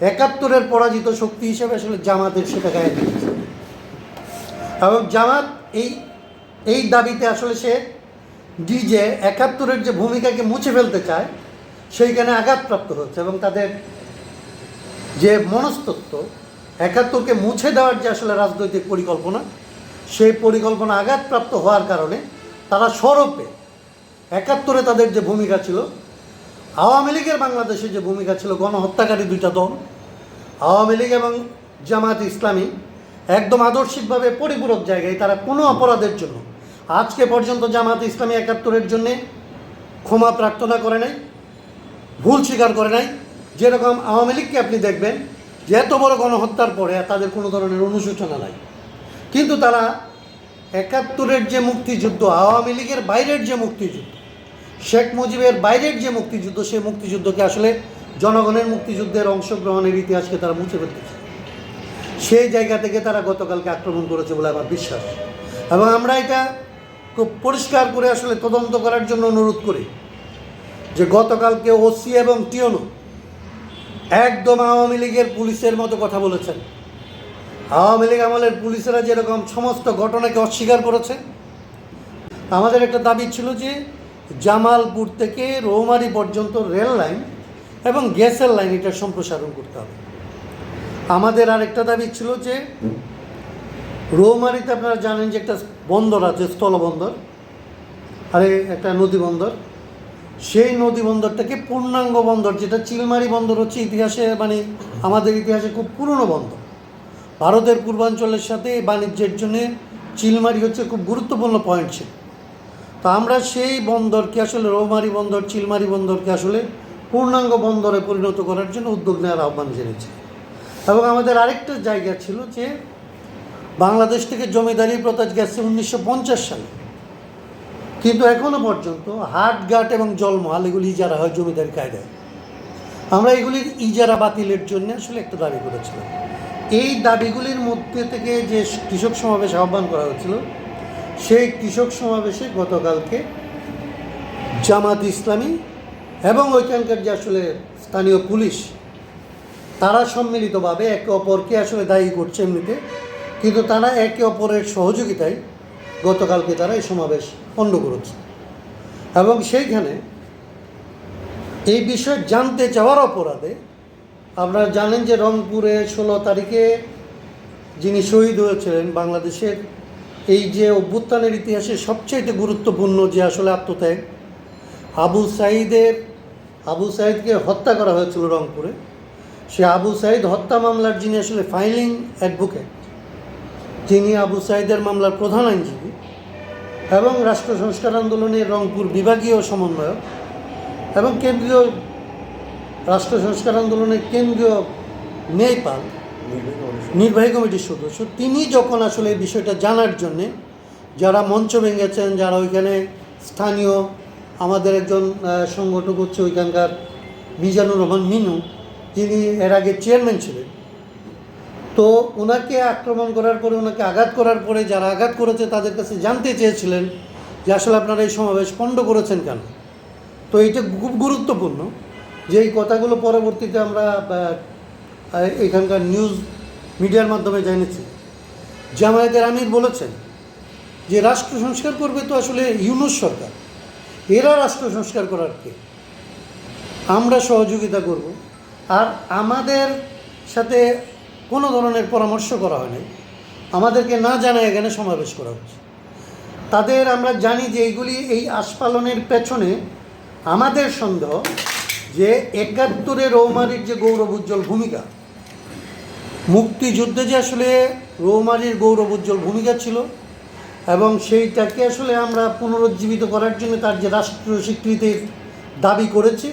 একাত্তরের পরাজিত শক্তি হিসেবে আসলে জামাতের সেটা গায়ে দিয়েছে। এবং জামাত এই এই দাবিতে আসলে সে নিজে একাত্তরের যে ভূমিকাকে মুছে ফেলতে চায়, সেইখানে আঘাতপ্রাপ্ত হচ্ছে এবং তাদের যে মনস্তত্ব, একাত্তরকে মুছে দেওয়ার যে আসলে রাজনৈতিক পরিকল্পনা, সেই পরিকল্পনা আঘাতপ্রাপ্ত হওয়ার কারণে তারা স্বরূপে একাত্তরে তাদের যে ভূমিকা ছিল আওয়ামী লীগের বাংলাদেশে যে ভূমিকা ছিল, গণহত্যাকারী দুইটা দল, আওয়ামী লীগ এবং জামাত ইসলামী একদম আদর্শিকভাবে পরিপূরক জায়গায় তারা কোনো অপরাধের জন্য, আজকে পর্যন্ত জামাত ইসলামী একাত্তরের জন্যে ক্ষমা প্রার্থনা করে নাই, ভুল স্বীকার করে নাই। যেরকম আওয়ামী লীগকে আপনি দেখবেন যে এত বড় গণহত্যার পরে তাদের কোনো ধরনের অনুশোচনা নাই। কিন্তু তারা একাত্তরের যে মুক্তিযুদ্ধ, আওয়ামী লীগের বাইরের যে মুক্তিযুদ্ধ শেখ মুজিবের বাইরের যে মুক্তিযুদ্ধ, সেই মুক্তিযুদ্ধকে আসলে জনগণের মুক্তিযুদ্ধের অংশগ্রহণের ইতিহাসকে তারা মুছে ফেলতেছে সেই জায়গা থেকে তারা গতকালকে আক্রমণ করেছে বলে আমার বিশ্বাস। এবং আমরা এটা খুব পরিষ্কার করে আসলে তদন্ত করার জন্য অনুরোধ করি যে গতকালকে ওসি এবং টিওনো একদম আওয়ামী লীগের পুলিশের মতো কথা বলেছেন। আওয়ামী লীগ আমলের পুলিশেরা যেরকম সমস্ত ঘটনাকে অস্বীকার করেছে, আমাদের একটা দাবি ছিল যে জামালপুর থেকে রৌমারি পর্যন্ত রেল লাইন এবং গ্যাসের লাইন এটা সম্প্রসারণ করতে হবে। আমাদের আরেকটা দাবি ছিল যে রৌমারিতে আপনারা জানেন যে একটা বন্দর আছে, স্থলবন্দর, আরে একটা নদী বন্দর। সেই নদী বন্দরটাকে পূর্ণাঙ্গ বন্দর, যেটা চিলমারি বন্দর হচ্ছে ইতিহাসে মানে আমাদের ইতিহাসে খুব পুরনো বন্দর। ভারতের পূর্বাঞ্চলের সাথে বাণিজ্যের জন্য চিলমারি হচ্ছে খুব গুরুত্বপূর্ণ পয়েন্ট ছিল। তো আমরা সেই বন্দরকে আসলে রৌমারি বন্দর, চিলমারি বন্দরকে আসলে পূর্ণাঙ্গ বন্দরে পরিণত করার জন্য উদ্যোগ নেওয়ার আহ্বান জেনেছি এবং আমাদের আরেকটা জায়গা ছিল যে বাংলাদেশ থেকে জমিদারি প্রথা গেছে উনিশশো পঞ্চাশ সালে। কিন্তু এখনও পর্যন্ত হাট ঘাট এবং জলমহাল এগুলি ইজারা হয় জমিদারি কায়দায়। আমরা এগুলির ইজারা বাতিলের জন্য আসলে একটা দাবি করেছিলাম। এই দাবিগুলির মধ্যে থেকে যে কৃষক সমাবেশ আহ্বান করা হয়েছিল সেই কৃষক সমাবেশে গতকালকে জামাত ইসলামী এবং ওইখানকার যে আসলে স্থানীয় পুলিশ, তারা সম্মিলিতভাবে একে অপরকে আসলে দায়ী করছে এমনিতে। কিন্তু তারা একে অপরের সহযোগিতায় গতকালকে তারা এই সমাবেশ পণ্ড করেছে। এবং সেইখানে এই বিষয়ে জানতে চাওয়ার অপরাধে আপনারা জানেন যে রংপুরে ষোলো তারিখে যিনি শহীদ হয়েছিলেন বাংলাদেশের এই যে অভ্যুত্থানের ইতিহাসে সবচেয়ে গুরুত্বপূর্ণ যে আসলে আত্মত্যাগ, আবু সাইদের আবু সাইদকে হত্যা করা হয়েছিল রংপুরে। সে আবু সাইদ হত্যা মামলার যিনি আসলে ফাইলিং অ্যাডভোকেট যিনি আবু সাইদের মামলার প্রধান আইনজীবী এবং রাষ্ট্র সংস্কার আন্দোলনের রংপুর বিভাগীয় সমন্বয়ক এবং কেন্দ্রীয় রাষ্ট্র সংস্কার আন্দোলনের কেন্দ্রীয় ন্যায়পাল নির্বাহী কমিটির সদস্য। তিনি যখন আসলে এই বিষয়টা জানার জন্যে যারা মঞ্চ ভেঙেছেন, যারা ওইখানে স্থানীয় আমাদের একজন সংগঠক হচ্ছে ওইখানকার মিজানুর রহমান মিনু, যিনি এর আগে চেয়ারম্যান ছিলেন। তো ওনাকে আক্রমণ করার পরে, ওনাকে আঘাত করার পরে যারা আঘাত করেছে, তাদের কাছে জানতে চেয়েছিলেন যে আসলে আপনারা এই সমাবেশ পণ্ড করেছেন কেন? তো এটা খুব গুরুত্বপূর্ণ যে এই কথাগুলো পরবর্তীতে আমরা এখানকার নিউজ মিডিয়ার মাধ্যমে জেনেছি জামায়াতের আমির বলেছেন যে রাষ্ট্র সংস্কার করবে তো আসলে ইউনুস সরকার। এরা রাষ্ট্র সংস্কার করার কে? আমরা সহযোগিতা করব। আর আমাদের সাথে কোনো ধরনের পরামর্শ করা হয় হয়নি আমাদেরকে না জানায় এখানে সমাবেশ করা হচ্ছে। তাদের আমরা জানি যে এইগুলি এই আস্ফালনের পেছনে আমাদের সন্দেহ যে একাত্তরে রৌমারির যে গৌরব উজ্জ্বল ভূমিকা মুক্তিযুদ্ধে যে আসলে রৌমারির গৌরব উজ্জ্বল ভূমিকা ছিল এবং সেইটাকে আসলে আমরা পুনরুজ্জীবিত করার জন্য তার যে রাষ্ট্রীয় স্বীকৃতির দাবি করেছি